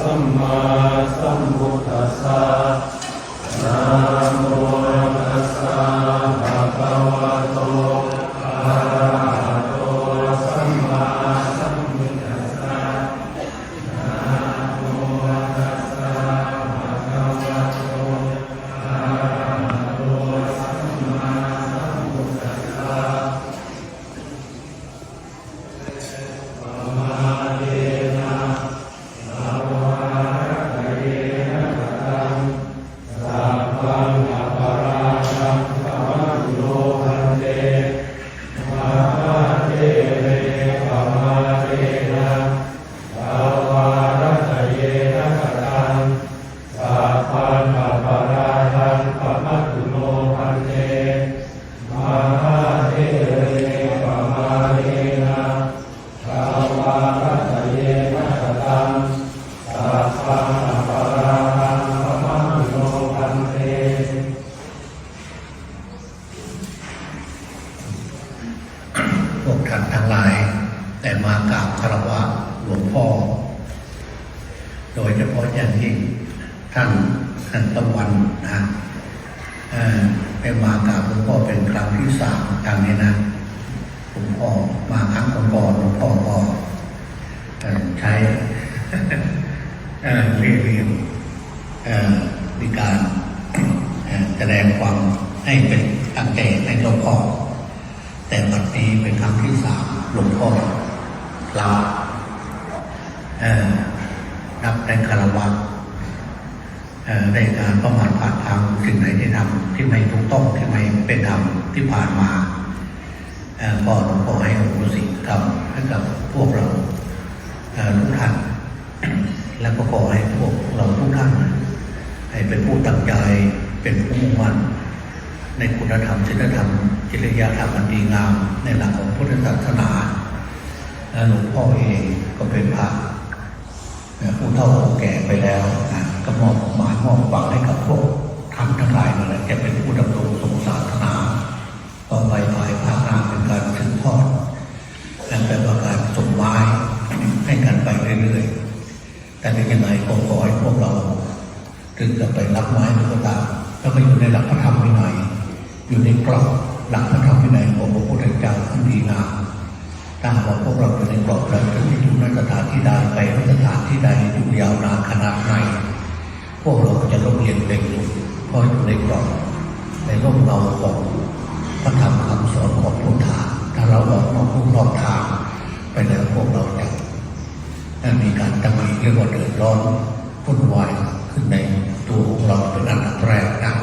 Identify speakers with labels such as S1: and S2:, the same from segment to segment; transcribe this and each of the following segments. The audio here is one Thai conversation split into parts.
S1: สัมมาสัมพุทธั
S2: ะหลวงพ่อ โดยเฉพาะอย่างยิ่งท่านท่านตะวันนะเออเป็นมากราบหลวงพ่อเป็นครั้งที่สามครั้งนี้นะหลวงพ่อมาครั้งก่อนหลวงพ่อก็ใช้เรียนเรียนเอ่อมีการแสดงความให้เป็นตั้งใจในหลวงพ่อแต่วันนี้เป็นครั้งที่สามหลวงพ่อ ลาเอ่อนับในคารวะเอ่อในการประมาทผ่านทางสิ่งไหนที่ทำที่ไม่ถูกต้องที่ไม่เป็นธรรมที่ผ่านมาเอ่อก็หลวงพ่อให้อโหสิกรรมให้กับพวกเราทุกท่านแล้วก็ขอให้พวกเราทุกท่านให้เป็นผู้ตั้งใจเป็นผู้มุ่งมั่นในคุณธรรมศีลธรรมจริยธรรมอันดีงาม ในหลักของพุทธศาสนา และหลวงพ่อเองก็เป็นพระผู้เฒ่าผู้แก่ไปแล้วนะก็มอบหมายมอบฝังให้กับพวกท่านทั้งหลายนั่นแหละจะเป็นผู้ดำรงทรงศาสนาต่อไปภายภาคหน้าเป็นการสืบทอดและเป็นการส่งไม้ให้กันไปเรื่อยๆแต่ในยังไงก็ขอให้พวกเราถึงจะไปรับไม้หรือก็ตามแล้วก็อยู่ในหลักพระธรรมวินัยอยู่ในกรอบหลักพระธรรมวินัยของพระพุทธเจ้าที่ดีงาม ถ้าหากว่าพวกเราอยู่ในกรอบเราจะไม่อยู่ในสถานที่ใดไปนสถานที่ใดอยู่ยาวนานขนาดไหนพวกเราจะร่มเย็นเป็นสุขเพราะอยู่ในกรอบในร่มเงาของพระธรรมคำสอนของพุทธาถ้าเราออกนอกรูนอกทางไปแล้วพวกเราจะมีการตำหนิเรียกว่าเดือดร้อนวุ่นวายขึ้นในตัวของเราเป็นอันดับแรกนะ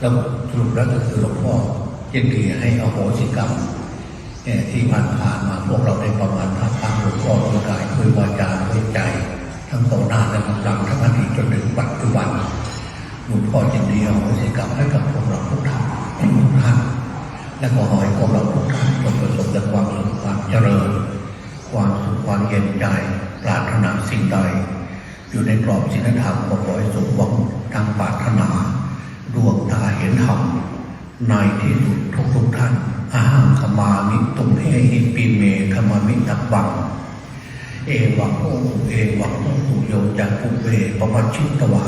S2: แล้วสรุปแล้วก็คือหลวงพ่อยินดีให้อโหสิกรรม ที่ผ่านผ่านมาพวกเราได้ประมาณพระทางหลวงพ่อด้วยกายด้วยวาจาด้วยใจ ทั้งต่อหน้าและหลังทั้งอดีตจนถึงปัจจุบันหลวงพ่อยินดีอโหสิกรรมให้กับพวกเราทุกท่านทุกท่านและขอให้พวกเราทุกท่านจงประสบแต่ความสุขความเจริญ ความสุขความเย็นใจปรารถนาสิ่งใด อยู่ในกรอบศีลธรรมขอให้สมหวังทางปรารถนาดวงตาเห็นธรรม ในที่สุดทุกทุกท่านอาหังขมามิตุมเอหิปิเมขมามิตับบัง เอวังโอเอวังโอตุโยจักปุเวปปัชชิตวา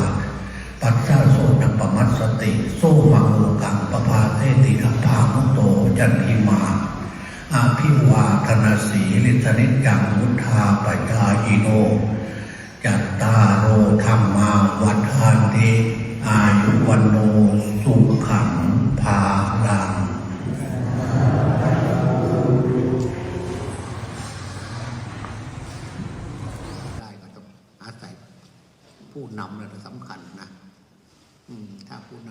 S2: ปัจจาโสนังปมัสสติ โซมังโลกังปภาเทติทัพพามุโตจันทิมาอาภิวาทนาสีลิสนิจังมุทาปจายิโนจัตตาโอธรรมาวัฏานติอาย วันโนสุขังภาลัง
S3: ได้ก็ต้องอาศัยผู้นำนะสำคัญนะถ้าผู้น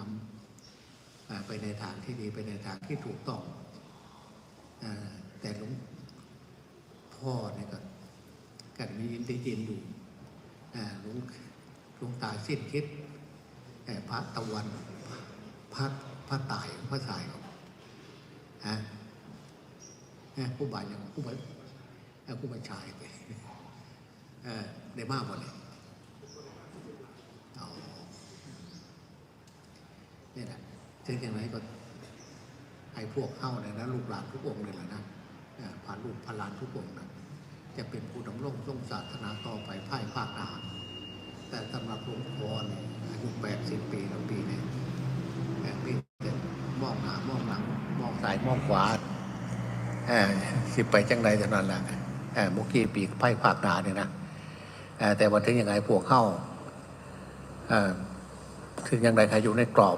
S3: ำไปในทางที่ดีไปในทางที่ถูกต้องแต่หลวงพ่อเนี่ยก็กันมีได้ยินอยู่หลวงหลวงตาสิ้นคิด พระตะวันพระพระตายพระสายของฮะผู้บ่ายอย่างผู้บ่ายเอ่อผู้บายชายเออได้มากกว่าเลยอ๋อนี่แหละถึงอย่างไรก็ให้พวกเข้าเนี่ยนะลูกหลานทุกองค์เลยแหละนะผ่านลูกผ่านหลานทุกองค์นะจะเป็นผู้ดำรงทรงศาสนาต่อไปภายภาคหน้า แต่สำหรับหลวงพ่อเนี่ยอายุแปดสิบปีแล้วปีเนี่ยแปดปีแต่มองหน้ามองหลังมองซ้ายมองขวาเออสิบไปจังใดเท่านั้นแหละเออมุกี้ปีกไพ่ภาคหนาเนี่ยนะแต่วันถึงยังไงพวกเข้าถึงยังไงใครอยู่ในกรอบ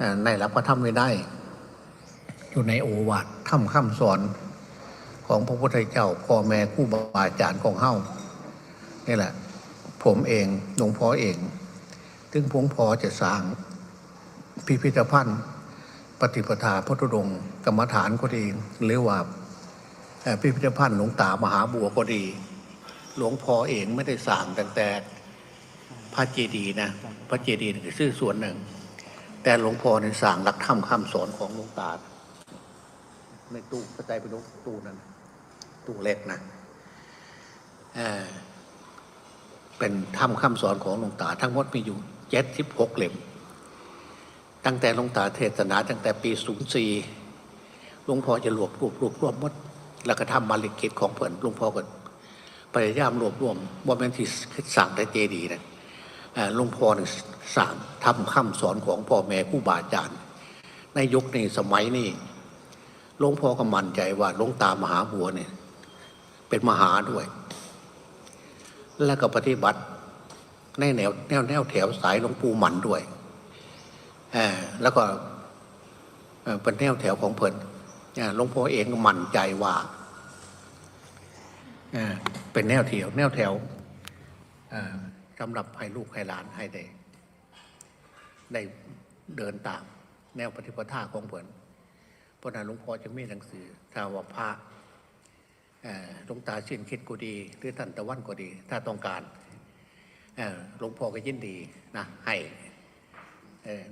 S3: อในรับก็ทำไม่ได้ อยู่ในโอวาททำคำสอนของพระพุทธเจ้าพ่อแม่คู่บาอาจารย์ของเฮ้านี่แหละ ผมเองหลวงพ่อเองถึงพงพอจะสร้าง พิพิธภัณฑ์ ปฏิปทาพุทธดงกรรมฐานก็ดีหรือว่าเอ่พิพิธภัณฑ์หลวงตามหาบัวก็ดี หลวงพ่อเองไม่ได้สร้างตั้งแต่พระเจดีย์นะพระเจดีย์คือชื่อส่วนหนึ่ง แต่หลวงพ่อในสร้างหลักธรรมคำสอนของหลวงตาในตู้กระจายไปดูตู้นั้นตู้เล็กนะเอ่อ เป็นธรรมคำสอนของหลวงตา ทั้งหมดมีอยู่เจ็ดสิบหกเล่มตั้งแต่หลวงตาเทศนาตั้งแต่ปี04หลวงพ่อจะรวบรวบรวบรวบหมด
S2: แล้วก็ทำมาลิกิตของเพิ่นหลุงพ่อก็พยายามรวบรวมว่าแม่นที่สั่งแต่เจดีย์นะเอ่อหลุงพ่อนี่สั่งทำคำสอนของพ่อแม่ครูบาอาจารย์ในยุคนี้สมัยนี้หลวงพ่อก็มั่นใจว่าหลวงตามหาบัวเนี่ยเป็นมหาด้วย แล้วก็ปฏิบัติในแนวแนวแนวแถวสายหลวงปู่หมันด้วยอ่อแล้วก็เป็นแนวแถวของเพิ่นอ่อหลวงพ่อเองก็มั่นใจว่าเอ่อเป็นแนวแถวแนวแถวอ่อสำหรับให้ลูกให้หลานให้ได้ได้เดินตาม แนวปฏิปทาของเพิ่นเพราะนั้นหลวงพ่อจะมีหนังสือถ้าว่าพระ หลวงตาชินคิดก็ดี หรือท่านตะวันก็ดี ถ้าต้องการหลวงพ่อก็ยินดีนะให้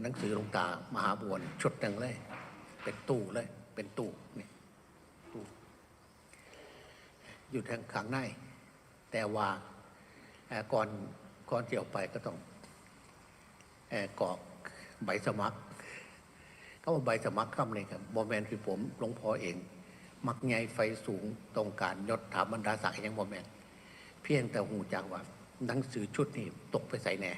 S2: หนังสือหลวงตามหาบวนชุดหนึ่งเลย เป็นตู้เลย เป็นตู้นี่ตู้อยู่ทางข้างใน แต่ว่าก่อนก่อนที่ออกไปก็ต้องเกรอกใบสมัครเขาว่าใบสมัครคำเลยครับบอแมนต์คือผมหลวงพ่อเอง มักใหญ่ไฟสูงตรงการยศถาบรรดาศักดิ์ยังบอแมนเพียงแต่หูจักว่าหนังสือชุดนี้ตกไปใส่แหน่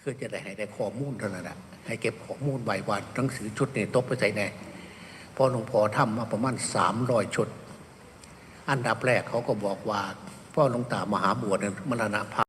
S2: คือจะได้ให้ได้ข้อมูลเท่านั้นแหละให้เก็บข้อมูลไว้ว่าหนังสือชุดนี้ตกไปใส่แหน่พอหลวงพ่อทำมาประมาณสามร้อยชุด อันดับแรกเขาก็บอกว่าพ่อหลวงตามหาบวชเนี่ยมรณภาพ